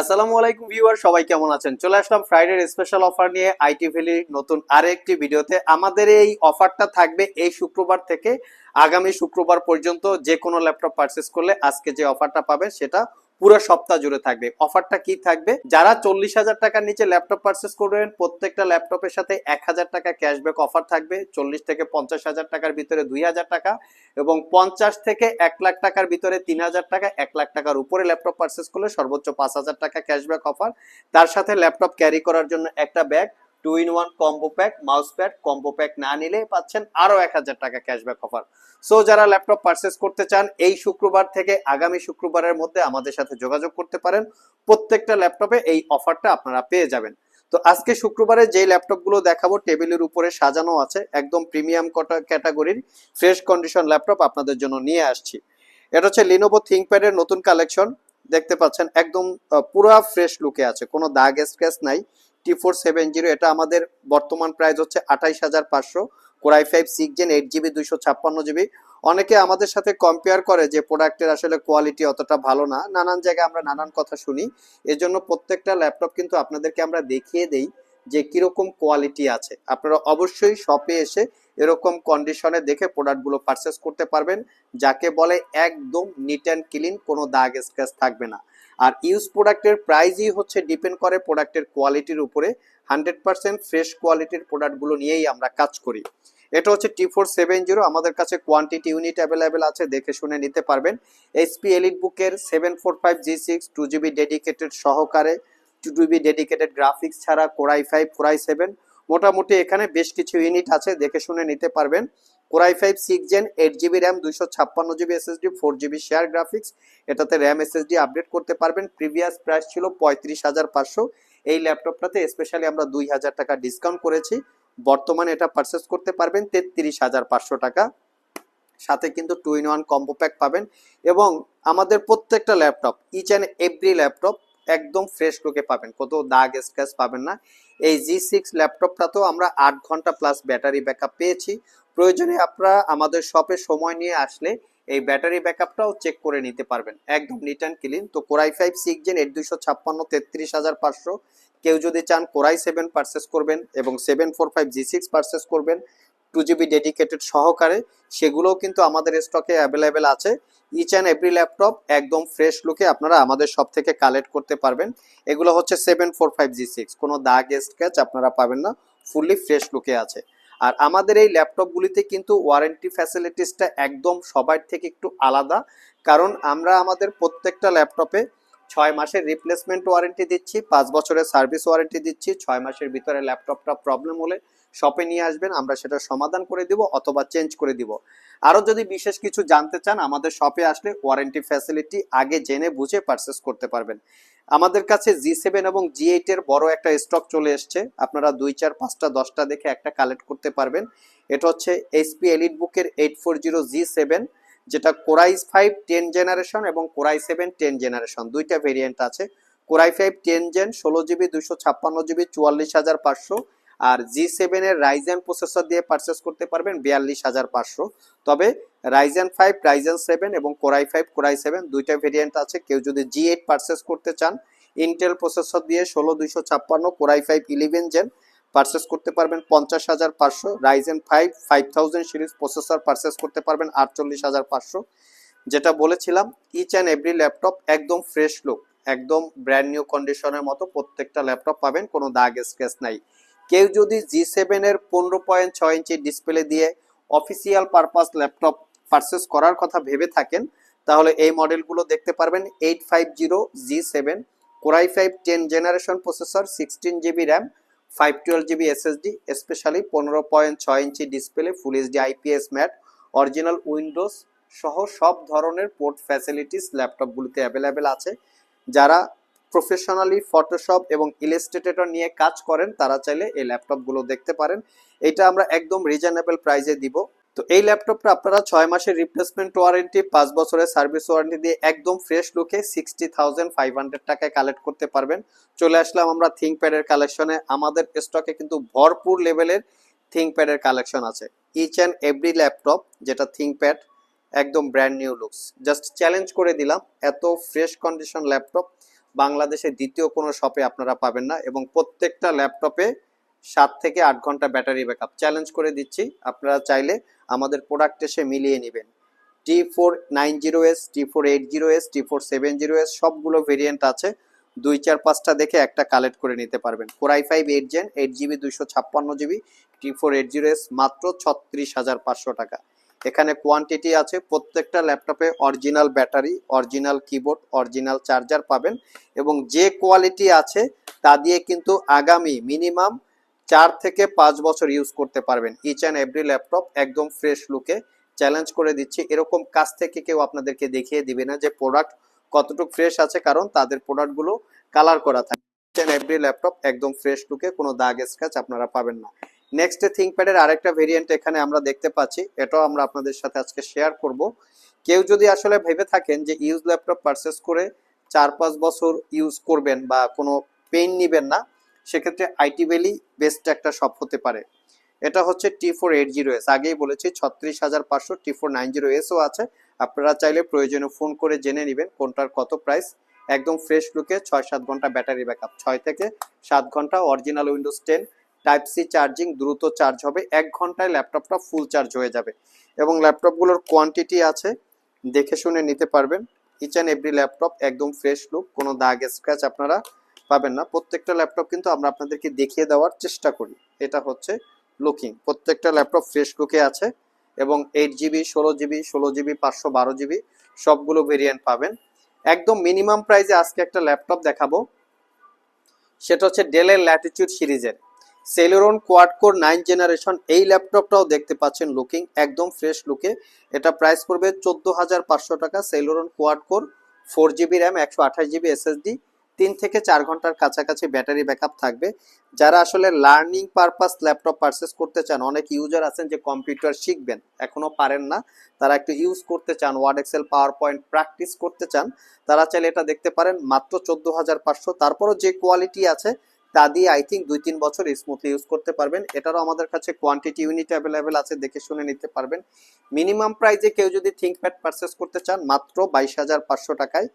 আসসালামু আলাইকুম ভিউয়ার, সবাই কেমন আছেন? চলে আসলাম ফ্রাইডের স্পেশাল অফার নিয়ে আইটি ভ্যালির নতুন আরেকটি ভিডিওতে। আমাদের এই অফারটা থাকবে এই শুক্রবার থেকে আগামী শুক্রবার পর্যন্ত যে কোনো ল্যাপটপ পারচেস করলে আজকে যে অফারটা পাবে সেটা পুরো সপ্তাহ জুড়ে থাকবে। অফারটা কি থাকবে? যারা চল্লিশ হাজার টাকার নিচে ল্যাপটপ পারচেস করবেন, প্রত্যেকটা ল্যাপটপের সাথে এক হাজার টাকা ক্যাশব্যাক অফার থাকবে। চল্লিশ থেকে পঞ্চাশ হাজার টাকার ভিতরে দুই হাজার টাকা এবং পঞ্চাশ থেকে এক লাখ টাকার ভিতরে তিন হাজার টাকা, এক লাখ টাকার উপরে ল্যাপটপ পারচেস করলে সর্বোচ্চ পাঁচ হাজার টাকা ক্যাশব্যাক অফার তার সাথে ল্যাপটপ ক্যারি করার জন্য একটা bag two in one combo pack mouse pad combo pack না নিলে পাচ্ছেন আরও এক হাজার টাকা ক্যাশব্যাক অফার সো যারা ল্যাপটপ পারচেস করতে চান, এই শুক্রবার থেকে আগামী শুক্রবারের মধ্যে আমাদের সাথে যোগাযোগ করতে পারেন। প্রত্যেকটা ল্যাপটপে এই অফারটা আপনারা পেয়ে যাবেন। তো আজকে শুক্রবারে যেই ল্যাপটপগুলো দেখাবো, টেবিলের উপরে সাজানো আছে, একদম প্রিমিয়াম ক্যাটাগরির ফ্রেশ কন্ডিশন ল্যাপটপ আপনাদের জন্য নিয়ে আসছি। এটা হচ্ছে লিনোভো থিঙ্কপ্যাডের নতুন কালেকশন দেখতে পাচ্ছেন, একদম পুরা ফ্রেশ লুকে আছে, কোনো দাগ স্ক্র্যাচ নাই। টি ফোর সেভেন জিরো এটা আমাদের বর্তমান প্রাইস হচ্ছে আঠাইশ হাজার পাঁচশো। Core i five six gen eight GB দুইশো ছাপ্পান্ন জিবি অনেকে আমাদের সাথে কম্পেয়ার করে যে প্রোডাক্টের আসলে কোয়ালিটি অতটা ভালো না। নানান জায়গায় আমরা নানান কথা শুনি। এজন্য প্রত্যেকটা ল্যাপটপ কিন্তু আপনাদেরকে আমরা দেখিয়ে দেই যে কীরকম কোয়ালিটি আছে। আপনারা অবশ্যই শপে এসে এরকম কন্ডিশনে দেখে প্রোডাক্টগুলো পারচেস করতে পারবেন। যাকে বলে একদম নিট অ্যান্ড ক্লিন কোনো দাগ স্ক্র্যাচ থাকবে না। আর ইউজ প্রোডাক্টের প্রাইসই হচ্ছে ডিপেন্ড করে প্রোডাক্টের কোয়ালিটির উপরে। হান্ড্রেড পার্সেন্ট ফ্রেশ কোয়ালিটির প্রোডাক্টগুলো নিয়েই আমরা কাজ করি। এটা হচ্ছে টি ফোর সেভেন জিরো আমাদের কাছে কোয়ান্টিটি ইউনিট অ্যাভেলেবেল আছে, দেখে শুনে নিতে পারবেন। এইচপি এলিট বুকের seven four five G six two GB dedicated সহকারে টু জিবি ডেডিকেটেড গ্রাফিক্স ছাড়া core i five core i seven মোটামুটি এখানে বেশ কিছু ইউনিট আছে, দেখে শুনে নিতে পারবেন। Core i five six gen eight GB RAM দুইশো ছাপ্পান্ন GB SSD four GB share graphics এটাতে র্যাম এসএসডি আপডেট করতে পারবেন। প্রিভিয়াস প্রাইস ছিল পঁয়ত্রিশ হাজার পাঁচশো। এই ল্যাপটপটাতে স্পেশালি আমরা দুই হাজার টাকা ডিসকাউন্ট করেছি। বর্তমানে এটা পারচেস করতে পারবেন তেত্রিশ হাজার পাঁচশো টাকা। সাথে কিন্তু two in one combo pack পাবেন। এবং আমাদের প্রত্যেকটা laptop each and every laptop একদম ফ্রেশ লুকে পাবেন। কোথাও দাগ স্ক্র্যাচ পাবেন না। এই জি সিক্স ল্যাপটপটাতেও আমরা আট ঘণ্টা প্লাস ব্যাটারি ব্যাকআপ পেয়েছি। প্রয়োজনে আপনারা আমাদের শপে সময় নিয়ে আসলে এই ব্যাটারি ব্যাকআপটাও চেক করে নিতে পারবেন। একদম নিট অ্যান্ড ক্লিন তো core i five six gen eight দুইশো ছাপ্পান্ন তেত্রিশ হাজার পাঁচশো কেউ যদি চান কোরাই সেভেন পারচেস করবেন এবং seven four five G six purchase করবেন। টু জিবি ডেডিকেটেড সহকারে সেগুলোও কিন্তু আমাদের স্টকে অ্যাভেলেবেল আছে। ইচ অ্যান্ড এভরি ল্যাপটপ একদম ফ্রেশ লুকে আপনারা আমাদের সব থেকে কালেক্ট করতে পারবেন। এগুলো হচ্ছে seven four five G six কোনো দাগ স্ক্র্যাচ আপনারা পাবেন না ফুললি ফ্রেশ লুকে আছে। আর আমাদের এই ল্যাপটপগুলিতে কিন্তু ওয়ারেন্টি ফ্যাসিলিটিসটা একদম সবার থেকে একটু আলাদা, কারণ আমরা আমাদের প্রত্যেকটা ল্যাপটপে ছয় মাসের রিপ্লেসমেন্ট ওয়ারেন্টি দিচ্ছি, পাঁচ বছরের সার্ভিস ওয়ারেন্টি দিচ্ছি, ছয় মাসের ভিতরে ল্যাপটপটা প্রবলেম হলে শপে নিয়ে আসবেন, আমরা সেটা সমাধান করে দিব অথবা চেঞ্জ করে দিব। আরও যদি বিশেষ কিছু জানতে চান, আমাদের শপে আসলে ওয়ারেন্টি ফ্যাসিলিটি আগে জেনে বুঝে পারচেস করতে পারবেন। আমাদের কাছে জি সেভেন এবং জি এইট এর বড় একটা স্টক চলে এসছে। আপনারা দুই চার পাঁচটা দশটা দেখে একটা কালেক্ট করতে পারবেন। এটা হচ্ছে এইচপি এলিট বুকের eight four zero G seven যেটা core i five ten generation এবং core i seven ten generation দুইটা ভেরিয়েন্ট আছে। Core i five ten gen ষোলো জিবি দুশো ছাপ্পান্ন জিবি চুয়াল্লিশ হাজার পাঁচশো। আর জি সেভেনের রাইজেন প্রসেসর দিয়ে পারচেস করতে পারবেন বিয়াল্লিশ হাজার পাঁচশো। তবে রাইজেন ফাইভ রাইজেন সেভেন এবং core i five core i seven দুইটা ভেরিয়েন্ট আছে। কেউ যদি জি এইট পারচেস করতে চান ইন্টেল প্রসেসর দিয়ে ষোলো দুইশো ছাপ্পান্ন core i five eleven gen purchase করতে পারবেন পঞ্চাশ হাজার পাঁচশো। Ryzen five five thousand series processor purchase করতে পারবেন আটচল্লিশ হাজার পাঁচশো। যেটা বলেছিলাম ইচ অ্যান্ড এভরি ল্যাপটপ একদম ফ্রেশ লুক একদম ব্র্যান্ড নিউ কন্ডিশনের মতো প্রত্যেকটা ল্যাপটপ পাবেন, কোনো দাগ স্ক্র্যাচ নাই। কেউ যদি জি সেভেনের পনেরো পয়েন্ট ছয় ইঞ্চি ডিসপ্লে দিয়ে অফিসিয়াল পারপাস ল্যাপটপ পারচেস করার কথা ভেবে থাকেন, তাহলে এই মডেলগুলো দেখতে পারবেন eight five zero G seven core i five ten generation processor sixteen GB RAM five twelve GB SSD specially পনেরো পয়েন্ট ছয় inch display full HD IPS matte original Windows সহ সব ধরনের পোর্ট ফ্যাসিলিটিস ল্যাপটপগুলিতে অ্যাভেলেবেল আছে। যারা professionally Photoshop এবং Illustrator নিয়ে কাজ করেন, তারা চাইলে এই ল্যাপটপগুলো দেখতে পারেন। এটা আমরা একদম রিজনেবল প্রাইজে দিব। তো এই ল্যাপটপটা আপনারা ছয় মাসের রিপ্লেসমেন্ট ওয়ারেন্টি পাঁচ বছরের সার্ভিস ওয়ারেন্টি দিয়ে একদম ফ্রেশ লুকে সিক্সটি থাউজেন্ড ফাইভ হান্ড্রেড টাকায় কালেক্ট করতে পারবেন। চলে আসলাম আমরা থিঙ্কপ্যাডের কালেকশনে আমাদের স্টকে কিন্তু ভরপুর লেভেলের থিঙ্কপ্যাডের কালেকশন আছে। ইচ অ্যান্ড এভরি ল্যাপটপ যেটা থিঙ্কপ্যাড একদম brand new looks just challenge করে দিলাম, এত ফ্রেশ কন্ডিশন ল্যাপটপ বাংলাদেশে দ্বিতীয় কোনো শপে আপনারা পাবেন না এবং প্রত্যেকটা ল্যাপটপে সাত থেকে আট ঘণ্টা ব্যাটারি ব্যাকআপ চ্যালেঞ্জ করে দিচ্ছি, আপনারা চাইলে আমাদের প্রোডাক্ট এসে মিলিয়ে নেবেন। T four nine zero S T four eight zero S T four seven zero S সবগুলো ভেরিয়েন্ট আছে। দুই চার পাঁচটা দেখে একটা কালেক্ট করে নিতে পারবেন। Four I five eight gen eight GB দুইশো ছাপ্পান্ন GB T four eight zero S মাত্র ছত্রিশ হাজার পাঁচশো টাকা। এখানে কোয়ান্টিটি আছে, প্রত্যেকটা ল্যাপটপে original battery original keyboard original charger পাবেন এবং যে কোয়ালিটি আছে তা দিয়ে কিন্তু আগামী মিনিমাম চার থেকে পাঁচ বছর ইউজ করতে পারবেন। ইচ অ্যান্ড এভরি ল্যাপটপ একদম ফ্রেশ লুকে চ্যালেঞ্জ করে দিচ্ছি। এরকম কাছ থেকে কেউ আপনাদেরকে দেখিয়ে দিবে না যে প্রোডাক্ট কতটুকু ফ্রেশ আছে, কারণ তাদের প্রোডাক্টগুলো কালার করা থাকে। ইচ অ্যান্ড এভরি ল্যাপটপ একদম ফ্রেশ লুকে কোনো দাগ স্ক্র্যাচ আপনারা পাবেন না। নেক্সট থিঙ্কপ্যাডের আরেকটা ভেরিয়েন্ট এখানে আমরা দেখতে পাচ্ছি, এটাও আমরা আপনাদের সাথে আজকে শেয়ার করব। কেউ যদি আসলে ভেবে থাকেন যে ইউজ ল্যাপটপ পারচেস করে চার পাঁচ বছর ইউজ করবেন বা কোনো পেন নিবেন না, সেক্ষেত্রে আইটি ভ্যালি বেস্ট একটা শপ হতে পারে। এটা হচ্ছে T four eight zero S আগেই বলেছি ছত্রিশ হাজার পাঁচশো টি ফোর নাইন জিরো এসও আছে। আপনারা চাইলে প্রয়োজনে ফোন করে জেনে নেবেন কোনটার কত প্রাইস একদম ফ্রেশ লুকে ছয় সাত ঘণ্টা ব্যাটারি ব্যাকআপ ছয় থেকে সাত ঘণ্টা original Windows ten type C charging দ্রুত চার্জ হবে, এক ঘন্টায় ল্যাপটপটা ফুল চার্জ হয়ে যাবে। এবং ল্যাপটপগুলোর কোয়ান্টিটি আছে, দেখে শুনে নিতে পারবেন। ইচ অ্যান্ড এভরি ল্যাপটপ একদম ফ্রেশ লুক কোনো দাগ স্ক্র্যাচ আপনারা পাবেন না। প্রত্যেকটা ল্যাপটপ কিন্তু আমরা আপনাদেরকে দেখিয়ে দেওয়ার চেষ্টা করি। এটা হচ্ছে লুকিং প্রত্যেকটা ল্যাপটপ ফ্রেশ লুকে আছে এবং এইট জিবি ষোলো জিবি ষোলো জিবি পাঁচশো বারো জিবি সবগুলো ভেরিয়েন্ট পাবেন। একদম মিনিমাম প্রাইসে আজকে একটা ল্যাপটপ দেখাবো। সেটা হচ্ছে ডেলের ল্যাটিটিউড সিরিজের। Celeron quad core nine generation এই ল্যাপটপটাও দেখতে পাচ্ছেন লুকিং একদম ফ্রেশ লুকে এটা প্রাইস পড়বে চোদ্দ হাজার পাঁচশো টাকা Celeron quad core four GB RAM একশো আঠাশ জিবি এসএসডি তিন থেকে চার ঘণ্টার কাছাকাছি ব্যাটারি ব্যাকআপ থাকবে। যারা আসলে লার্নিং পারপাস ল্যাপটপ পারচেস করতে চান, অনেক ইউজার আছেন যে কম্পিউটার শিখবেন এখনও পারেন না। তারা একটু ইউজ করতে চান Word Excel PowerPoint practice করতে চান, তারা চাইলে এটা দেখতে পারেন, মাত্র চোদ্দ হাজার পাঁচশো। তারপরও যে কোয়ালিটি আছে তা দিয়ে আই থিঙ্ক দুই তিন বছর স্মুথলি ইউজ করতে পারবেন। এটারও আমাদের কাছে কোয়ান্টিটি ইউনিট অ্যাভেলেবেল আছে, দেখে শুনে নিতে পারবেন। মিনিমাম প্রাইজে কেউ যদি থিঙ্কপ্যাড পারচেস করতে চান, মাত্র বাইশ হাজার পাঁচশো টাকায়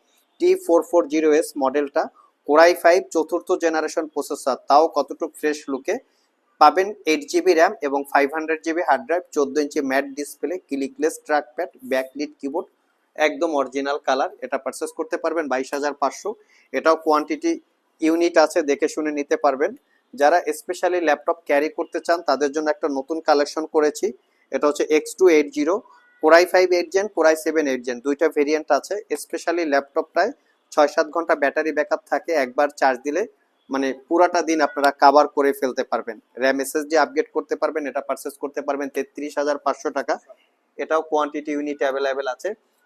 T four four zero S মডেলটা কোরাই ফাইভ চতুর্থ জেনারেশন প্রসেসর তাও কতটুকু ফ্রেশ লুকে পাবেন এইট জিবি র্যাম এবং five hundred GB hard drive চোদ্দ ইঞ্চি matte display clickless trackpad backlit keyboard একদম অরিজিনাল কালার এটা পারচেস করতে পারবেন বাইশ হাজার পাঁচশো। এটাও কোয়ান্টিটি ইউনিট আছে, দেখে শুনে নিতে পারবেন। যারা স্পেশালি ল্যাপটপ ক্যারি করতে চান, তাদের জন্য একটা নতুন কালেকশন করেছি। এটা হচ্ছে X two eight zero core i five eight gen core i seven eight gen দুইটা ভেরিয়েন্ট আছে। স্পেশালি ল্যাপটপটায় ছয় সাত ঘণ্টা ব্যাটারি ব্যাকআপ থাকে, একবার চার্জ দিলে। মানে পুরাটা দিন আপনারা কাভার করে ফেলতে পারবেন। র্যাম এসএসডি আপগ্রেড করতে পারবেন, এটা পারচেস করতে পারবেন তেত্রিশ হাজার পাঁচশো টাকা। এটাও কোয়ান্টিটি ইউনিট অ্যাভেলেবেল আছে।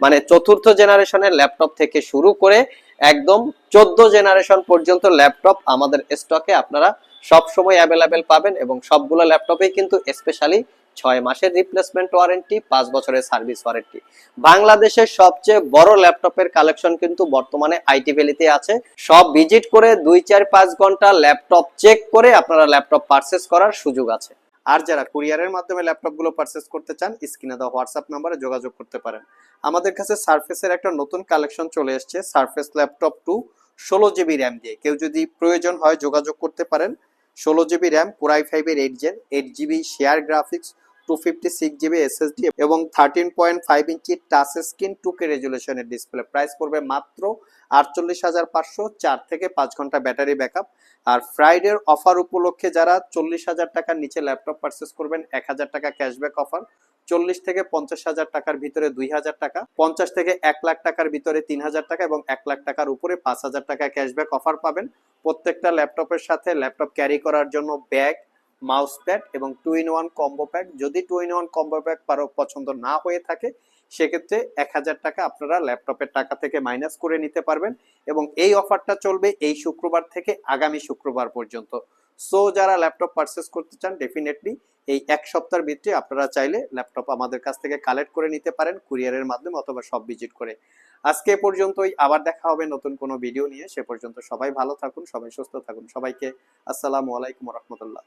মানে চতুর্থ জেনারেশনের ল্যাপটপ থেকে শুরু করে একদম চোদ্দ জেনারেশন পর্যন্ত ল্যাপটপ আমাদের স্টকে আপনারা সব সময় অ্যাভেলেবেল পাবেন এবং সবগুলো ল্যাপটপেই কিন্তু স্পেশালি ছয় মাসের রিপ্লেসমেন্ট ওয়ারেন্টি পাঁচ বছরের সার্ভিস ওয়ারেন্টি বাংলাদেশের সবচেয়ে বড় ল্যাপটপের কালেকশন কিন্তু বর্তমানে আইটি ভ্যালিতে আছে। সব ভিজিট করে দুই, চার, পাঁচ ঘণ্টা ল্যাপটপ চেক করে আপনারা ল্যাপটপ পারচেস করার সুযোগ আছে। আর যারা কুরিয়ারের মাধ্যমে ল্যাপটপগুলো পারচেস করতে চান, স্ক্রিনে দেওয়া হোয়াটসঅ্যাপ নাম্বারে যোগাযোগ করতে পারেন। আমাদের কাছে সার্ফেসের একটা নতুন কালেকশন চলে এসছে সার্ফেস ল্যাপটপ টু ষোলো জিবি র্যাম দিয়ে। কেউ যদি প্রয়োজন হয় যোগাযোগ করতে পারেন, ষোলো জিবি র্যাম কোরাই ফাইভের eight gen eight GB share graphics two fifty six GB SSD এবং থার্টিন পয়েন্ট ফাইভ ইঞ্চি টাচ স্ক্রিন টু কে রেজুলেশনের ডিসপ্লে প্রাইস পড়বে মাত্র আটচল্লিশ হাজার পাঁচশো চার থেকে পাঁচ ঘণ্টা ব্যাটারি ব্যাকআপ আর ফ্রাইডের অফার উপলক্ষে যারা চল্লিশ হাজার টাকার নিচে ল্যাপটপ পারচেস করবেন, এক হাজার টাকা ক্যাশব্যাক অফার চল্লিশ থেকে পঞ্চাশ হাজার টাকার ভিতরে দুই হাজার টাকা, পঞ্চাশ থেকে এক লাখ টাকার ভিতরে তিন হাজার টাকা এবং এক লাখ টাকার উপরে পাঁচ হাজার টাকা ক্যাশব্যাক অফার পাবেন। প্রত্যেকটা ল্যাপটপের সাথে ল্যাপটপ ক্যারি করার জন্য ব্যাগ মাউস প্যাড এবং two in one combo pack যদি two in one combo pack কারও পছন্দ না হয়ে থাকে, সেক্ষেত্রে এক হাজার টাকা আপনারা ল্যাপটপের টাকা থেকে মাইনাস করে নিতে পারবেন এবং এই অফারটা চলবে এই শুক্রবার থেকে আগামী শুক্রবার পর্যন্ত। সো, যারা ল্যাপটপ পারচেস করতে চান ডেফিনেটলি এই এক সপ্তাহের ভিতরে আপনারা চাইলে ল্যাপটপ আমাদের কাছ থেকে কালেক্ট করে নিতে পারেন কুরিয়ারের মাধ্যমে অথবা সব ভিজিট করে। আজকে পর্যন্তই, আবার দেখা হবে নতুন কোনো ভিডিও নিয়ে। সে পর্যন্ত সবাই ভালো থাকুন, সবাই সুস্থ থাকুন। সবাইকে আসসালামু আলাইকুম রহমতুল্লাহ।